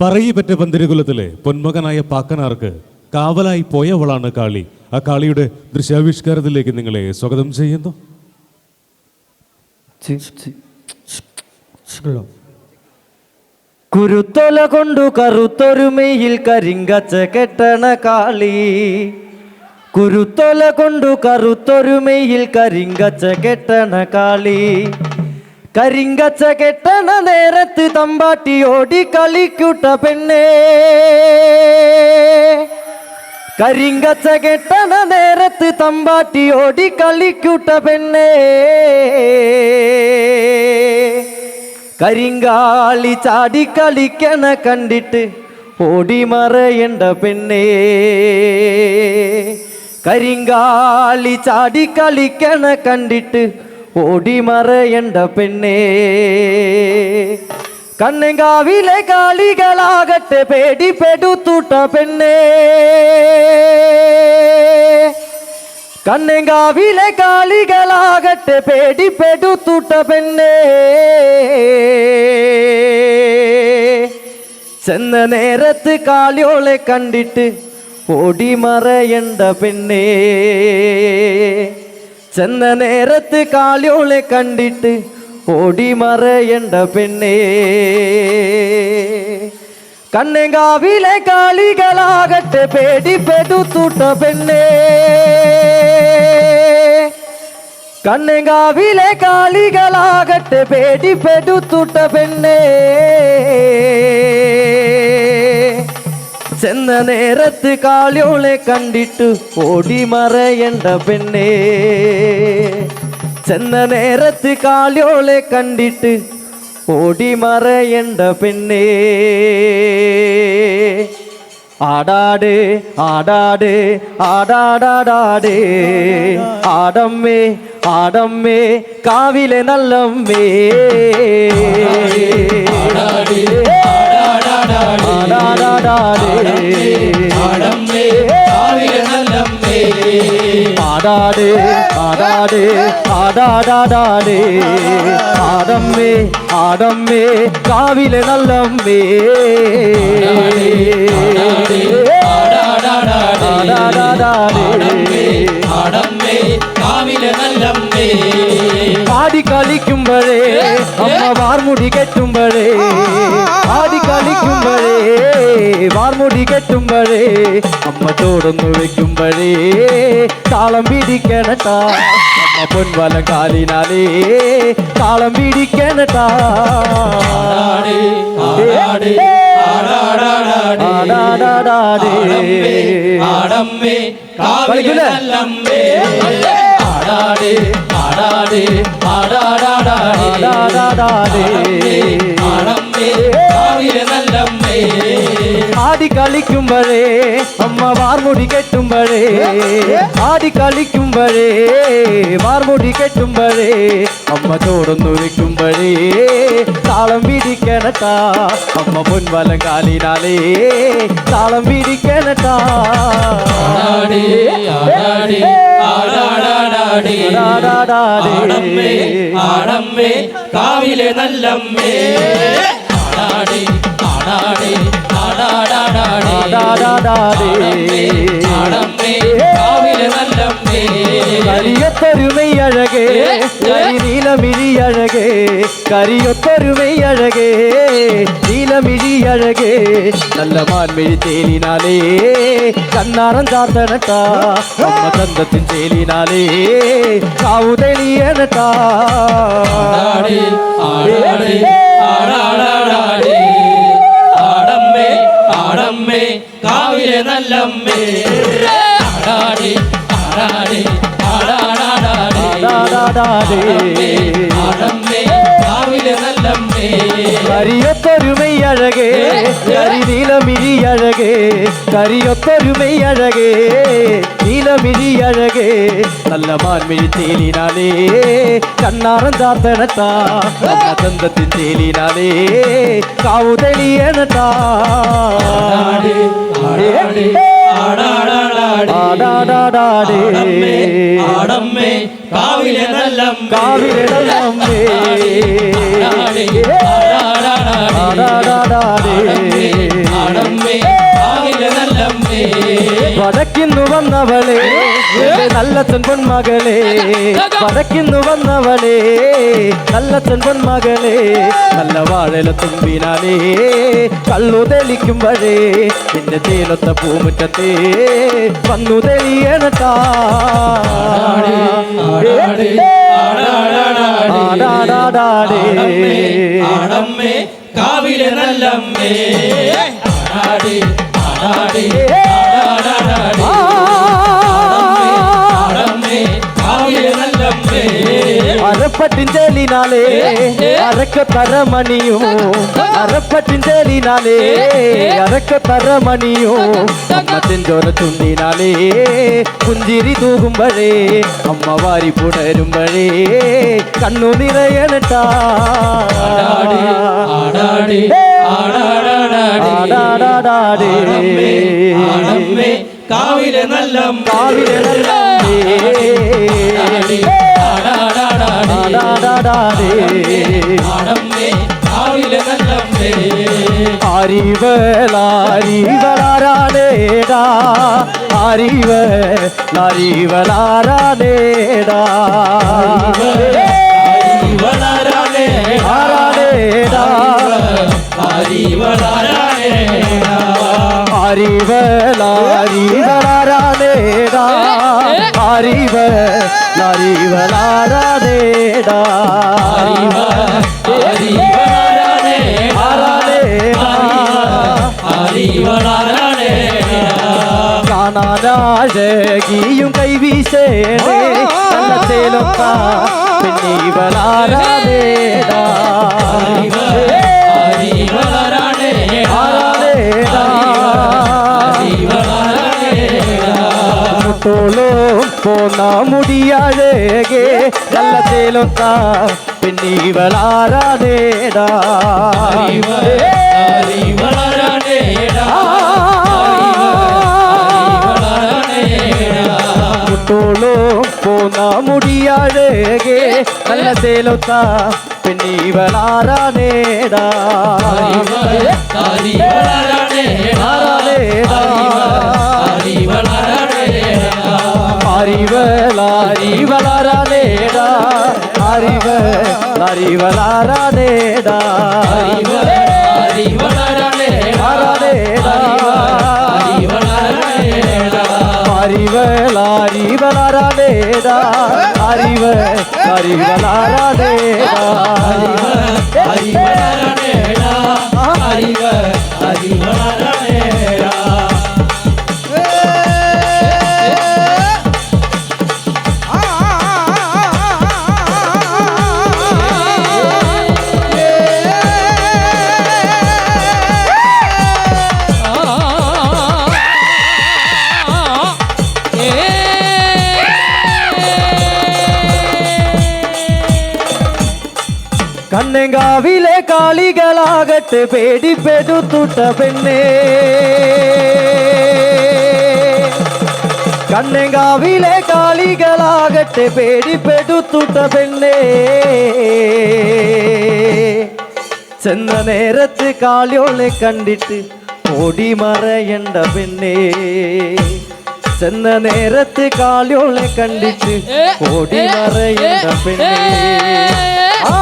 പറയിപ്പറ്റ പന്തിരുകുലത്തിലെ പൊന്മകനായ പാക്കനാർക്ക് കാവലായി പോയവളാണ് കാളി. ആ കാളിയുടെ ദൃശ്യാവിഷ്കാരത്തിലേക്ക് നിങ്ങളെ സ്വാഗതം ചെയ്യുന്നു. കുരുത്തൊല കൊണ്ടു കറുത്തൊരുമയിൽ കരിങ്കച്ച കെട്ടണ കാളി. കുരുത്തൊല കൊണ്ടു കറുത്തൊരുമയിൽ കരിങ്കച്ച കെട്ടണ കാളി. കരിങ്കച്ച കെട്ടണ നേരത്ത് തമ്പാട്ടി ഓടി കളിക്കൂട്ട പെണ്ണേ. കരിങ്കച്ച കെട്ടണ നേരത്ത് തമ്പാട്ടി ഓടി കളിക്കൂട്ട പെണ്ണേ. കരിങ്കാളി ചാടി കളിക്കണ കണ്ടിട്ട് ഓടി മറയണ്ട പെണ്ണേ. കരിങ്കാളി ചാടി കളിക്കണ കണ്ടിട്ട് ஓடிமற என்ற பெண்ணே. கண்ணங்காவிலே காளிகளாகட்டு பேடி பெடுத்துட்ட பெண்ணே. கண்ணங்காவிலே காளிகளாகட்டு பேடி பெடுத்துட்ட பெண்ணே. செந்த நேரத்து காளியோளை கண்டிட்டு ஓடிமற என்ற பெண்ணே. ചെന്ന നേരത്ത് കാളിയോളെ കണ്ടിട്ട് ഓടി മറയണ്ട പെണ്ണേ. കണ്ണങ്കാവിലെ കാളികളാകട്ടെ പേടിപ്പെടുത്തൂട്ട പെണ്ണേ. കണ്ണങ്കാവിലെ കാളികളാകട്ടെ പേടിപ്പെടുത്തൂട്ട പെണ്ണേ. ചെന്ന നേരത്ത് കാളിയോളെ കണ്ടിട്ട് ഓടി മറയണ്ട പെണ്ണേ. ചെന്ന നേരത്ത് കാളിയോളെ കണ്ടിട്ട് ഓടി മറയണ്ട പെണ്ണേ ആടാട് ആടാട് ആടാടാടാട് ആടമ്മേ ആടമ്മേ കാവിലെ നല്ലമ്മേ ஆடாடு ஆடாடு ஆடாடாடாடு. ஆடம்மே ஆடம்மே காவில நல்லம்மே. ஆடாடாடாடு ஆடம்மே காவில വാർമുടി കെട്ടുമ്പോഴേ അമ്മ ചോടൊന്നു വെക്കുമ്പോഴേ താളം പിടിക്കണട്ടാ അമ്മ പൊൻവലം കാലിനാലേ താളം പിടിക്കണട്ടാ. ആടമ്മേ കാവിലെ കളിക്കൂലേ? നല്ലമ്മേ ആടാട് ആടാട് ആടാടാടാടേ. ആടമ്മേ കാവിലെ നല്ലമ്മേ ആടി കളിക്കുമ്പോഴേ അമ്മ വാർമുടി കെട്ടുമ്പോഴേ ആടി കളിക്കുമ്പോഴേ വാർമുടി കെട്ടുമ്പോഴേ അമ്മ ചോടൊന്നു വെക്കുമ്പോഴേ താളം പിടിക്കണട്ടാ അമ്മ പൊൻവലം കാലിനാലേ താളം പിടിക്കണട്ടാ. ആടാട് ആടാട് ആടാടാടാട്. ആടമ്മേ ആടമ്മേ കാവിലെ നല്ലമ്മേ. ആടാടി ആടാട് கரியத்தொருமை அழகே கரி நீலமிழி அழகே கரியொத்தொருமை அழகே நீலமிழி அழகே. நல்ல மான்மிழி தேலினாலே கண்ணாரம் சாத்தனட்டா நம்ம தந்தத்தின் தேலினாலே காவுதலியனட்டா ஆடே அம்மே ஆடாடே ஆடாடே அரிய பெருமை அழகே. அரி நீலமிரி அழகே கரியொத்தொருமை அழகே நீலமிழி அழகே. நல்ல மான்மிழி தேலினாலே கண்ணாரந்தார்த்தனத்தா தந்தத்தின் தேலினாலே காவுதலியனத்தா ஆடம்மே காவிலே நல்லம் காவிலே நல்லம்மே. ஆடாடாடாடே. വടക്കിന്നു വന്നവളെ. നല്ല പൊന്മകളെ. വടക്കിന്നു വന്നവളെ. നല്ല പൊന്മകളെ. നല്ല വാഴല തുമ്പിനാലേ. കള്ളു തെളിക്കുമ്പോഴേ എന്റെ തേലൊത്ത പൂമുറ്റത്തെ. വന്നു തെളിയണട്ടാ കാവിലെ നല്ലമ്മേ. ആടാടി ആടാടി അരപ്പട്ടിൻ ചേലിനാലേ അരക്ക തരമണിയും അരപ്പട്ടിൻ ചേലിനാലേ അരക്ക തരമണിയും അമ്മത്തിൻ ചോര ചുണ്ടിനാലേ പുഞ്ചിരി തൂകുമ്പഴേ അമ്മ വാരി പുണരുമ്പഴേ കണ്ണു നിറയണട്ടാ ആടാടി ആടാടി ആടാടാടാടി. ആടാടാടാടി. ആടമ്മേ, ആടമ്മേ കാവിലെ നല്ലമ്മേ കാവിലെ നല്ലമ്മേ. ஆடாதே அறிவலாரிவலாரானேடா அறிவ அறிவலாரானேடா அறிவலாரானேடா அறிவ കാണാനാഴകിയും കൈവീശേണേ നല്ല ചേലൊക്ക പിന്നീവലാരാണേടാ ഇവളാരാണേ ആരാണേടാ മുട്ടോളും പോന്ന മുടിയഴകേ നല്ല ചേലൊക്ക പിന്നീവലാരാണേടാ ഇവളാരാണേ മുട്ടോളും പോന്ന മുടിയഴകേ போனா முடியழகே நல்ல சேலத்தா பெண்ணிவளாரானேடா. அறிவலாரிவளாரானேடா அறிவ அறிவலாரானே தேடா. அறிவ அறிவலாரா தேடா அறிவ அறிவலாரா தேடா കണ്ണങ്കാവിലെ കാളികളാകട്ടെ പേടിപ്പെടുത്തുട്ട പെണ്ണേ കണ്ണങ്കാവിലെ കാളികളാകട്ടെ പേടിപ്പെടുത്തുട്ട പെണ്ണേ ചെന്ന നേരത്ത് കാളിയോളെ കണ്ടിട്ട് ഓടി മറയണ്ട പെണ്ണേ ചെന്ന നേരത്ത് കാളിയോളെ കണ്ടിട്ട് ഓടി മറയണ്ട പെണ്ണേ ആ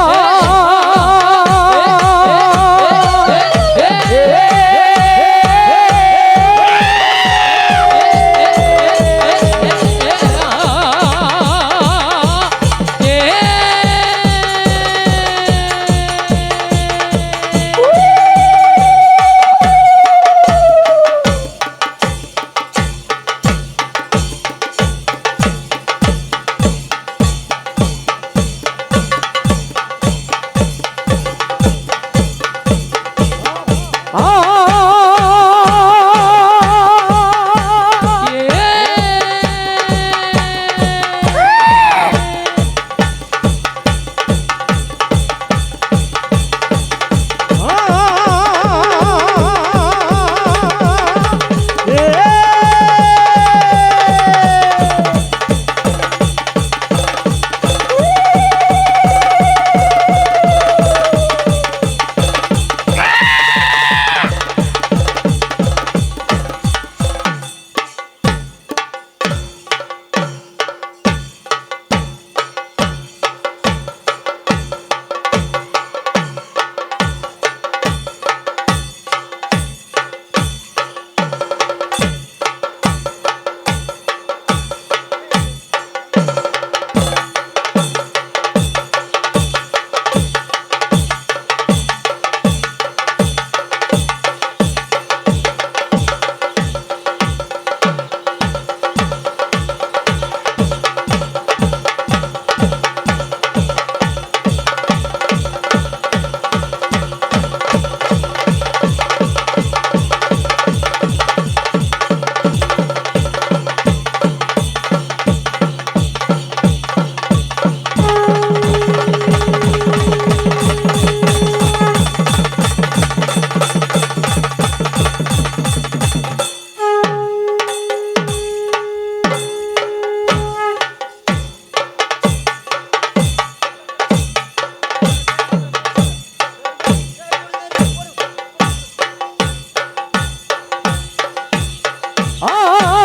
아, 아, 아.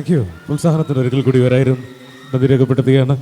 താങ്ക് യു ഉത്സാഹത്തിന് ഒരിക്കൽ കൂടി വരായിരുന്നു. നന്ദി രേഖപ്പെടുത്തുകയാണ്.